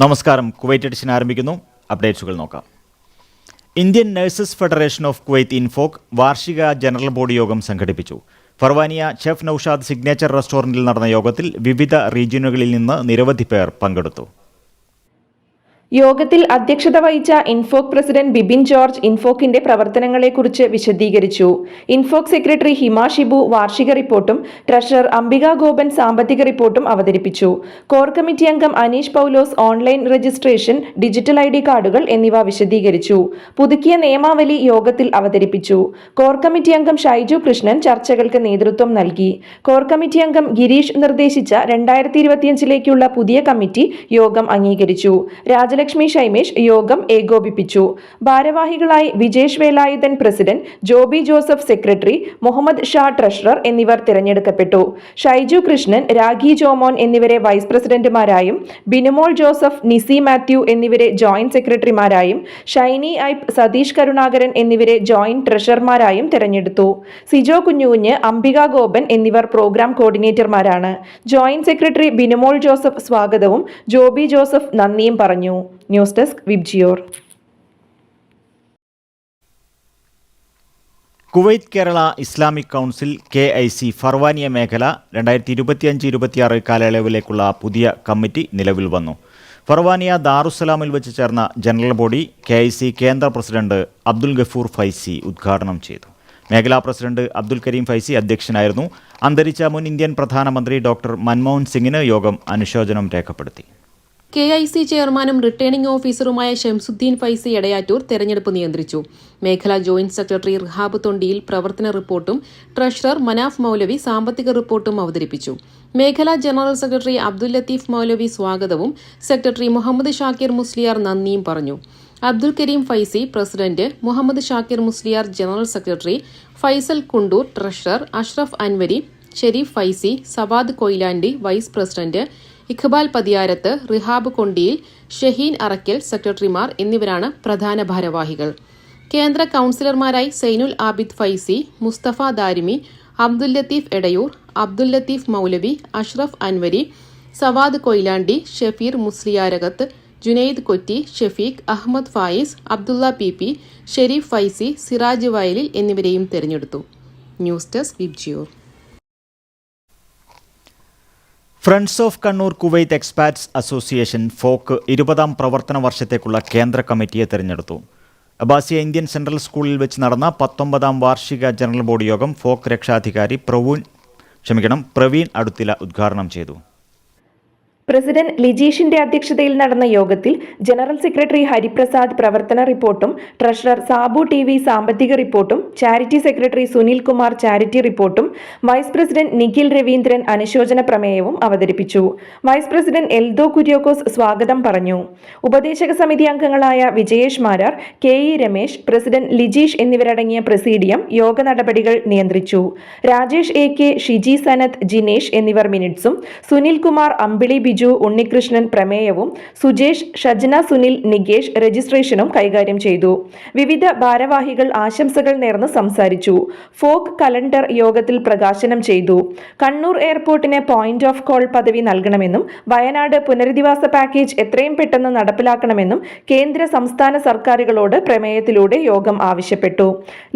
നമസ്കാരം. Kuwait edition ആരംഭിക്കുന്നു. അപ്ഡേറ്റ്സുകൾ നോക്കാം. Indian nurses federation of Kuwait INFOK വാർഷിക ജനറൽ ബോഡി യോഗം സംഘടിപ്പിച്ചു. ഫർവാനിയ ഷെഫ് നൌഷാദ് സിഗ്നേച്ചർ റെസ്റ്റോറന്റിൽ നടന്ന യോഗത്തിൽ വിവിധ റീജിയനുകളിൽ നിന്ന് നിരവധി പേർ പങ്കെടുത്തു. യോഗത്തിൽ അധ്യക്ഷത വഹിച്ച ഇൻഫോക് പ്രസിഡന്റ് ബിബിൻ ജോർജ് ഇൻഫോക്കിന്റെ പ്രവർത്തനങ്ങളെക്കുറിച്ച് വിശദീകരിച്ചു. ഇൻഫോക് സെക്രട്ടറി ഹിമ ഷിബു വാർഷിക റിപ്പോർട്ടും ട്രഷറർ അംബിക ഗോപൻ സാമ്പത്തിക റിപ്പോർട്ടും അവതരിപ്പിച്ചു. കോർ കമ്മിറ്റി അംഗം Aneesh Paulose online registration digital I കാർഡുകൾ എന്നിവ വിശദീകരിച്ചു. പുതുക്കിയ നിയമാവലി യോഗത്തിൽ അവതരിപ്പിച്ചു. കോർ കമ്മിറ്റി അംഗം ഷൈജു കൃഷ്ണൻ ചർച്ചകൾക്ക് നേതൃത്വം നൽകി. കോർ കമ്മിറ്റി അംഗം ഗിരീഷ് നിർദ്ദേശിച്ച രണ്ടായിരത്തി ഇരുപത്തിയഞ്ചിലേക്കുള്ള പുതിയ കമ്മിറ്റി യോഗം അംഗീകരിച്ചു. രാജലക്ഷ്മി ഷൈമേഷ് യോഗം ഏകോപിപ്പിച്ചു. ഭാരവാഹികളായി Vijesh Velayudhan president Joby Joseph secretary Muhammad Shah treasurer എന്നിവർ തിരഞ്ഞെടുക്കപ്പെട്ടു. ഷൈജു കൃഷ്ണൻ രാഖി ജോമോൻ എന്നിവരെ വൈസ് പ്രസിഡന്റുമാരായും ബിനുമോൾ ജോസഫ് നിസി മാത്യു എന്നിവരെ ജോയിന്റ് സെക്രട്ടറിമാരായും ഷൈനി ഐപ്പ് സതീഷ് കരുണാകരൻ എന്നിവരെ ജോയിന്റ് ട്രഷറർമാരായും തിരഞ്ഞെടുത്തു. സിജോ കുഞ്ഞുകുഞ്ഞ് അംബിക ഗോപൻ എന്നിവർ പ്രോഗ്രാം കോർഡിനേറ്റർമാരാണ്. ജോയിന്റ് സെക്രട്ടറി ബിനുമോൾ ജോസഫ് സ്വാഗതവും ജോബി ജോസഫ് നന്ദിയും പറഞ്ഞു. News desk VIBGYOR Kuwait Kerala Islamic council K I C Farwaniya മേഖല രണ്ടായിരത്തി ഇരുപത്തിയഞ്ച് ഇരുപത്തിയാറ് കാലയളവിലേക്കുള്ള പുതിയ കമ്മിറ്റി നിലവിൽ വന്നു. ഫർവാനിയ ദാറുസലാമിൽ വെച്ച് ചേർന്ന general body K I C കേന്ദ്ര പ്രസിഡന്റ് അബ്ദുൽ ഗഫൂർ ഫൈസി ഉദ്ഘാടനം ചെയ്തു. മേഖലാ പ്രസിഡന്റ് അബ്ദുൽ കരീം ഫൈസി അധ്യക്ഷനായിരുന്നു. അന്തരിച്ച മുൻ ഇന്ത്യൻ പ്രധാനമന്ത്രി ഡോക്ടർ മൻമോഹൻ സിംഗിന് യോഗം അനുശോചനം രേഖപ്പെടുത്തി. കെ ഐ സി ചെയർമാനും റിട്ടേണിംഗ് ഓഫീസറുമായ ഷംസുദ്ദീൻ ഫൈസി എടയാറ്റൂർ തെരഞ്ഞെടുപ്പ് നിയന്ത്രിച്ചു. മേഖലാ ജോയിന്റ് സെക്രട്ടറി റിഹാബ് തൊണ്ടിയിൽ പ്രവർത്തന റിപ്പോർട്ടും ട്രഷറർ മനാഫ് മൗലവി സാമ്പത്തിക റിപ്പോർട്ടും അവതരിപ്പിച്ചു. മേഖലാ ജനറൽ സെക്രട്ടറി അബ്ദുൽ ലത്തീഫ് മൗലവി സ്വാഗതവും സെക്രട്ടറി മുഹമ്മദ് ഷാക്കിർ മുസ്ലിയാർ നന്ദിയും പറഞ്ഞു. Abdul Kareem Faizy president Muhammad Shakir Musliyar general secretary Faisal Kundoor treasurer Ashraf Anwari Shareef Faizy Sawad Koyilandy vice president Iqbal Pathiyarath Rihab Kondiyil Shaheen Arakkal സെക്രട്ടറിമാർ എന്നിവരാണ് പ്രധാന ഭാരവാഹികൾ. കേന്ദ്ര കൌൺസിലർമാരായി സൈനുൽ ആബിദ് ഫൈസി മുസ്തഫ ദാരിമി അബ്ദുൽ ലത്തീഫ് എടയൂർ അബ്ദുൽ ലത്തീഫ് മൗലവി അഷ്റഫ് അൻവരി സവാദ് കൊയിലാണ്ടി ഷഫീർ മുസ്ലിയാരകത്ത് ജുനൈദ് കൊറ്റി ഷഫീഖ് അഹമ്മദ് ഫായിസ് അബ്ദുള്ള പി പി ഷെരീഫ് ഫൈസി സിറാജ് വയലിൽ എന്നിവരെയും തെരഞ്ഞെടുത്തു. News desk Vibgyor. Friends of Kannur Kuwait expats association FOKE ഇരുപതാം പ്രവർത്തന വർഷത്തേക്കുള്ള കേന്ദ്ര കമ്മിറ്റിയെ തെരഞ്ഞെടുത്തു. അബാസിയ ഇന്ത്യൻ സെൻട്രൽ സ്കൂളിൽ വെച്ച് നടന്ന പത്തൊമ്പതാം വാർഷിക ജനറൽ ബോഡി യോഗം ഫോക്ക് രക്ഷാധികാരി പ്രവീൺ ക്ഷമിക്കണം പ്രവീൺ അടുത്തില ഉദ്ഘാടനം ചെയ്തു. പ്രസിഡന്റ് ലിജീഷിന്റെ അധ്യക്ഷതയിൽ നടന്ന യോഗത്തിൽ ജനറൽ സെക്രട്ടറി ഹരിപ്രസാദ് പ്രവർത്തന റിപ്പോർട്ടും ട്രഷറർ സാബു ടി വി സാമ്പത്തിക റിപ്പോർട്ടും charity secretary Sunil Kumar charity റിപ്പോർട്ടും വൈസ് പ്രസിഡന്റ് നിഖിൽ രവീന്ദ്രൻ അനുശോചന പ്രമേയവും അവതരിപ്പിച്ചു. വൈസ് പ്രസിഡന്റ് എൽദോ കുര്യോക്കോസ് സ്വാഗതം പറഞ്ഞു. ഉപദേശക സമിതി അംഗങ്ങളായ Vijayesh Marar K E Ramesh president Lijeesh എന്നിവരടങ്ങിയ പ്രസീഡിയം യോഗ നടപടികൾ നിയന്ത്രിച്ചു. രാജേഷ് എ കെ ഷിജി സനത് ജിനേഷ് എന്നിവർ മിനിറ്റ്സും സുനിൽ കുമാർ അമ്പിളി ബിജു ഉണ്ണികൃഷ്ണൻ പ്രമേയവും സുജേഷ് ഷജ്ന സുനിൽ നികേഷ് രജിസ്ട്രേഷനും കൈകാര്യം ചെയ്തു. വിവിധ ഭാരവാഹികൾ ആശംസകൾ നേർന്ന് സംസാരിച്ചു. ഫോക്ക് കലണ്ടർ യോഗത്തിൽ പ്രകാശനം ചെയ്തു. കണ്ണൂർ എയർപോർട്ടിന് പോയിന്റ് ഓഫ് കോൾ പദവി നൽകണമെന്നും വയനാട് പുനരധിവാസ പാക്കേജ് എത്രയും പെട്ടെന്ന് നടപ്പിലാക്കണമെന്നും കേന്ദ്ര സംസ്ഥാന സർക്കാരുകളോട് പ്രമേയത്തിലൂടെ യോഗം ആവശ്യപ്പെട്ടു.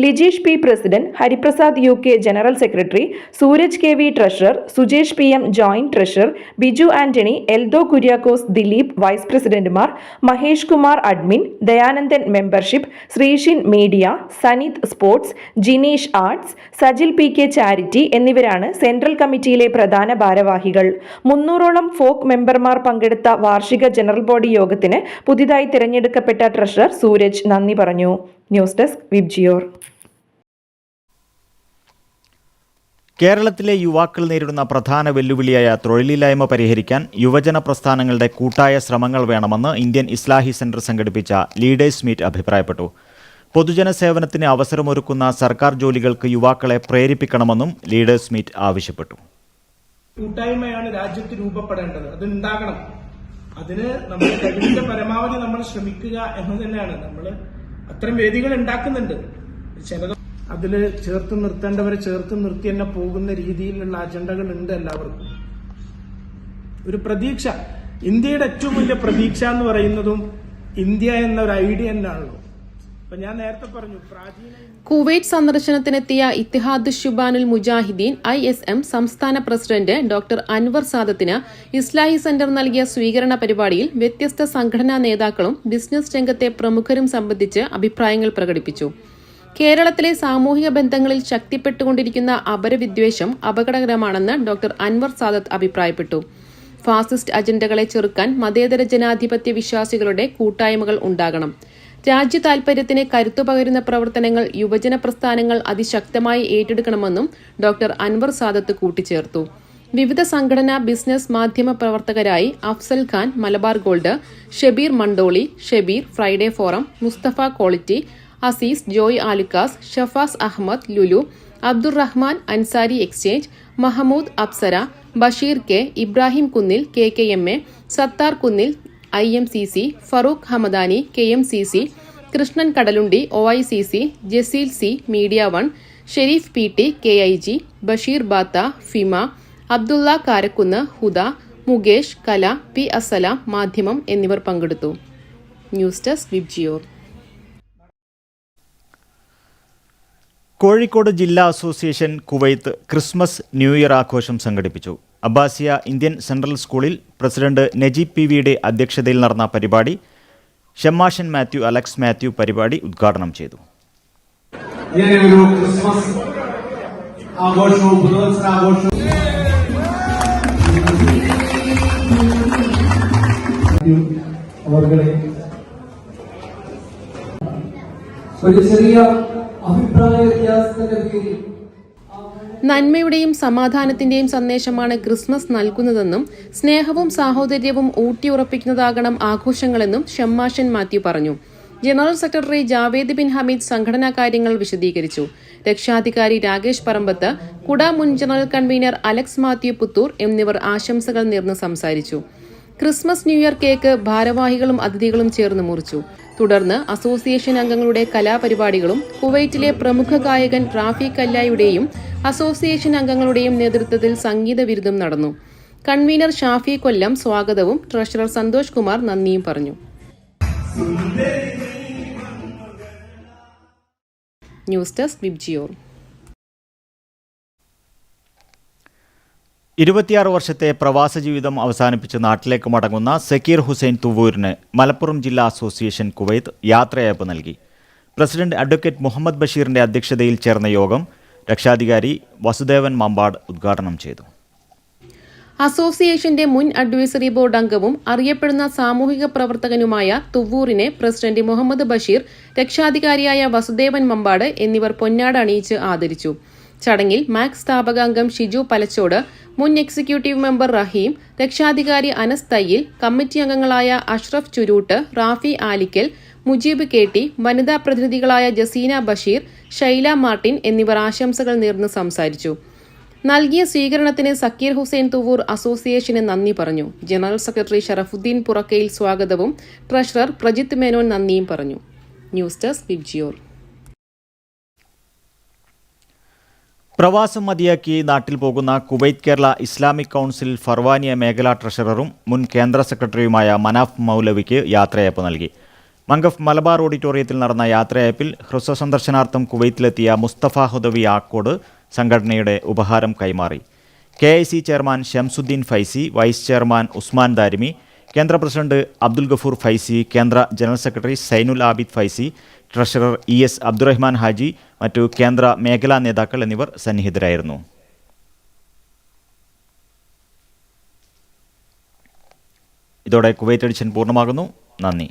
Lijeesh P president Hariprasad U K general secretary Sooraj K V treasurer Sujesh P M joint treasurer Biju Antony Eldho Kuriakose Dileep vice പ്രസിഡന്റുമാർ Mahesh Kumar admin Dayanandan membership Sreeshin media Sanith sports Jineesh arts Sajil P K charity എന്നിവരാണ് central കമ്മിറ്റിയിലെ പ്രധാന ഭാരവാഹികൾ. മുന്നൂറോളം folk മെമ്പർമാർ പങ്കെടുത്ത വാർഷിക general body യോഗത്തിന് പുതിയതായി തിരഞ്ഞെടുക്കപ്പെട്ട ട്രഷറർ സൂരജ് നന്ദി പറഞ്ഞു. News desk Vibgyor. കേരളത്തിലെ യുവാക്കൾ നേരിടുന്ന പ്രധാന വെല്ലുവിളിയായ തൊഴിലില്ലായ്മ പരിഹരിക്കാൻ യുവജന പ്രസ്ഥാനങ്ങളുടെ കൂട്ടായ ശ്രമങ്ങൾ വേണമെന്ന് ഇന്ത്യൻ ഇസ്ലാഹി സെന്റർ സംഘടിപ്പിച്ച ലീഡേഴ്സ് മീറ്റ് അഭിപ്രായപ്പെട്ടു. പൊതുജന സേവനത്തിന് അവസരമൊരുക്കുന്ന സർക്കാർ ജോലികൾക്ക് യുവാക്കളെ പ്രേരിപ്പിക്കണമെന്നും ലീഡേഴ്സ് മീറ്റ് ആവശ്യപ്പെട്ടു. കൂട്ടായ്മയാണ് രാജ്യത്ത് രൂപപ്പെടേണ്ടത്. അത് ഉണ്ടാകണം അതിന് നമ്മുടെ കഴിവിന്റെ പരമാവധി നമ്മൾ ശ്രമിക്കുക എന്ന് തന്നെയാണ്. നമ്മൾ അത്തരം വേദികൾ ഉണ്ടാക്കുന്നുണ്ട്. ചിലത് അതിൽ ചേർത്ത് നിർത്തേണ്ടവരെ ചേർത്ത് നിർത്തി തന്നെ പോകുന്ന രീതിയിലുള്ള അജണ്ടകൾ ഉണ്ട് എല്ലാവർക്കും. ഒരു പ്രതീക്ഷ. ഇന്ത്യയുടെ ഏറ്റവും വലിയ പ്രതീക്ഷ എന്ന് പറയുന്നതും ഇന്ത്യ എന്ന ഒരു ഐഡിയ തന്നെയാണല്ലോ. ഞാൻ നേരത്തെ പറഞ്ഞു Kuwait സന്ദർശനത്തിനെത്തിയ Ittihad Shubbanul Mujahideen I S M സംസ്ഥാന പ്രസിഡന്റ് ഡോക്ടർ അൻവർ സാദത്തിന് ഇസ്ലാഹി സെന്റർ നൽകിയ സ്വീകരണ പരിപാടിയിൽ വ്യത്യസ്ത സംഘടനാ നേതാക്കളും ബിസിനസ് രംഗത്തെ പ്രമുഖരും സംബന്ധിച്ച് അഭിപ്രായങ്ങൾ പ്രകടിപ്പിച്ചു. കേരളത്തിലെ സാമൂഹിക ബന്ധങ്ങളിൽ ശക്തിപ്പെട്ടുകൊണ്ടിരിക്കുന്ന അപരവിദ്വേഷം അപകടകരമാണെന്ന് ഡോക്ടർ അൻവർ സാദത്ത് അഭിപ്രായപ്പെട്ടു. ഫാസിസ്റ്റ് അജണ്ടകളെ ചെറുക്കാൻ മതേതര ജനാധിപത്യ വിശ്വാസികളുടെ കൂട്ടായ്മകൾ ഉണ്ടാകണം. രാജ്യ താൽപര്യത്തിന് കരുത്തു പകരുന്ന പ്രവർത്തനങ്ങൾ യുവജന പ്രസ്ഥാനങ്ങൾ അതിശക്തമായി ഏറ്റെടുക്കണമെന്നും ഡോക്ടർ അൻവർ സാദത്ത് കൂട്ടിച്ചേർത്തു. വിവിധ സംഘടനാ ബിസിനസ് മാധ്യമ പ്രവർത്തകരായി Afsal Khan Malabar gold Shebeer Mandoli Shebeer Friday forum Musthafa quality Azeez Joy Alukkas Shafas Ahmed Lulu Abdurahman Ansari exchange Mahmood Apsara Basheer K Ibrahim Kunnil K K M A Sathar Kunnil I M C C Farook Hamadani K M C C Krishnan Kadalundi O I C C Jaseel C media one Shereef P T K I G Basheer Batha FIMA Abdulla Karakkunnu Huda Mukesh Kala P Aslam മാധ്യമം എന്നിവർ പങ്കെടുത്തു. News desk Vibgyor Kozhikode ജില്ലാ association Kuwait Christmas new year ആഘോഷം സംഘടിപ്പിച്ചു. Abbasiya Indian central സ്കൂളിൽ president Najeeb P വിയുടെ അധ്യക്ഷതയിൽ നടന്ന പരിപാടി ഷമ്മാഷൻ മാത്യു അലക്സ് മാത്യു പരിപാടി ഉദ്ഘാടനം ചെയ്തു. ക്രിസ്മസ് ഒരു ചെറിയ അഭിപ്രായ നന്മയുടെയും സമാധാനത്തിന്റെയും സന്ദേശമാണ് ക്രിസ്മസ് നൽകുന്നതെന്നും സ്നേഹവും സാഹോദര്യവും ഊട്ടിയുറപ്പിക്കുന്നതാകണം ആഘോഷങ്ങളെന്നും ഷമ്മാഷൻ മാത്യു പറഞ്ഞു. ജനറൽ സെക്രട്ടറി ജാവേദ് ബിൻ ഹമീദ് സംഘടനാ കാര്യങ്ങൾ വിശദീകരിച്ചു. രക്ഷാധികാരി രാകേഷ് പറമ്പത്ത് കുട മുൻ ജനറൽ കൺവീനർ അലക്സ് മാത്യു പുത്തൂർ എന്നിവർ ആശംസകൾ നേർന്ന് സംസാരിച്ചു. ക്രിസ്മസ് ന്യൂ ഇയർ കേക്ക് ഭാരവാഹികളും അതിഥികളും ചേർന്ന് മുറിച്ചു. തുടർന്ന് അസോസിയേഷൻ അംഗങ്ങളുടെ കലാപരിപാടികളും കുവൈറ്റിലെ പ്രമുഖ ഗായകൻ റാഫി കല്ലായുടെയും അസോസിയേഷൻ അംഗങ്ങളുടെയും നേതൃത്വത്തിൽ സംഗീത ബിരുദം നടന്നു. കൺവീനർ ഷാഫി കൊല്ലം സ്വാഗതവും ട്രഷറർ സന്തോഷ് കുമാർ നന്ദിയും പറഞ്ഞു. News desk Vibgyor. ഇരുപത്തിയാറ് വർഷത്തെ പ്രവാസ ജീവിതം അവസാനിപ്പിച്ച് നാട്ടിലേക്ക് മടങ്ങുന്ന സക്കീർ ഹുസൈൻ തുവൂരിന് മലപ്പുറം ജില്ലാ അസോസിയേഷൻ കുവൈത്ത് യാത്രയയപ്പ് നൽകി. പ്രസിഡന്റ് അഡ്വക്കേറ്റ് മുഹമ്മദ് ബഷീറിന്റെ അധ്യക്ഷതയിൽ ചേർന്ന യോഗം രക്ഷാധികാരി വസുദേവൻ മമ്പാട് ഉദ്ഘാടനം ചെയ്തു. അസോസിയേഷന്റെ മുൻ അഡ്വൈസറി ബോർഡ് അംഗവും അറിയപ്പെടുന്ന സാമൂഹിക പ്രവർത്തകനുമായ തുവ്വൂറിനെ പ്രസിഡന്റ് മുഹമ്മദ് ബഷീർ രക്ഷാധികാരിയായ വസുദേവൻ മമ്പാട് എന്നിവർ പൊന്നാട് അണിയിച്ച് ആദരിച്ചു. ചടങ്ങിൽ മാക്സ് സ്ഥാപകാംഗം ഷിജു പലച്ചോട് മുൻ എക്സിക്യൂട്ടീവ് മെമ്പർ റഹീം രക്ഷാധികാരി അനസ് തയ്യിൽ കമ്മിറ്റി അംഗങ്ങളായ അഷ്റഫ് ചുരൂട്ട് റാഫി ആലിക്കൽ മുജീബ് കെ ടി വനിതാ പ്രതിനിധികളായ ജസീന ബഷീർ ഷൈല മാർട്ടിൻ എന്നിവർ ആശംസകൾ നേർന്ന് സംസാരിച്ചു. നൽകിയ സ്വീകരണത്തിന് സക്കീർ ഹുസൈൻ തുവൂർ അസോസിയേഷന് നന്ദി പറഞ്ഞു. ജനറൽ സെക്രട്ടറി ഷറഫുദ്ദീൻ പുറക്കയിൽ സ്വാഗതവും ട്രഷറർ പ്രജിത്ത് മേനോൻ നന്ദിയും പറഞ്ഞു. News desk Vibgyor. പ്രവാസം മതിയാക്കി നാട്ടിൽ പോകുന്ന Kuwait Kerala Islamic council Farwaniya മേഖലാ ട്രഷററും മുൻ കേന്ദ്ര സെക്രട്ടറിയുമായ മനാഫ് മൗലവിക്ക് യാത്രയയപ്പ് നൽകി. മംഗഫ് മലബാർ ഓഡിറ്റോറിയത്തിൽ നടന്ന യാത്രയയപ്പിൽ ഹ്രസ്വ സന്ദർശനാർത്ഥം കുവൈത്തിലെത്തിയ മുസ്തഫ ഹുദവി ആക്കോട് സംഘടനയുടെ ഉപഹാരം കൈമാറി. K I C chairman Shamsuddin Faizy vice chairman Usman Darimi കേന്ദ്ര പ്രസിഡന്റ് അബ്ദുൽ ഗഫൂർ ഫൈസി കേന്ദ്ര general secretary Zainul Abid Faizy treasurer E S Abdurahman Haji മറ്റു കേന്ദ്ര മേഖലാ നേതാക്കൾ എന്നിവർ സന്നിഹിതരായിരുന്നു. ഇതോടെ കുവൈറ്റ് എഡിഷൻ പൂർണമാകുന്നു. നന്ദി.